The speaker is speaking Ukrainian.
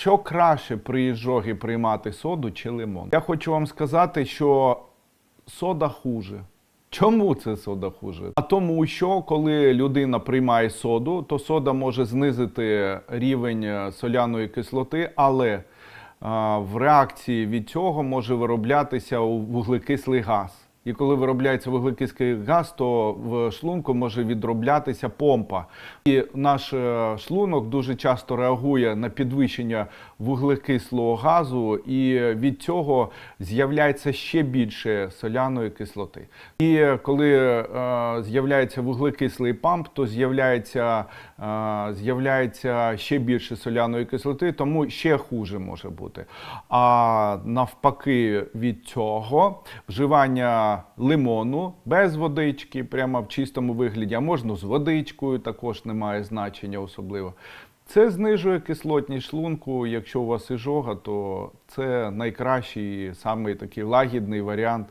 Що краще при іжогі приймати соду чи лимон? Я хочу вам сказати, що сода хуже. Чому це сода хуже? А тому, що коли людина приймає соду, то сода може знизити рівень е, соляної кислоти, але а, в реакції від цього може вироблятися вуглекислий газ. І коли виробляється вуглекислий газ, то в шлунку може відроблятися помпа. І наш е, шлунок дуже часто реагує на підвищення вуглекислого газу, і від цього з'являється ще більше соляної кислоти. І коли е, з'являється вуглекислий памп, то з'являється, е, з'являється ще більше соляної кислоти, тому ще хуже може бути. А навпаки, від цього вживання лимону без водички, прямо в чистому вигляді, а можна з водичкою, також немає значення особливо. Це знижує кислотність шлунку. Якщо у вас іжога, то це найкращий, самий такий лагідний варіант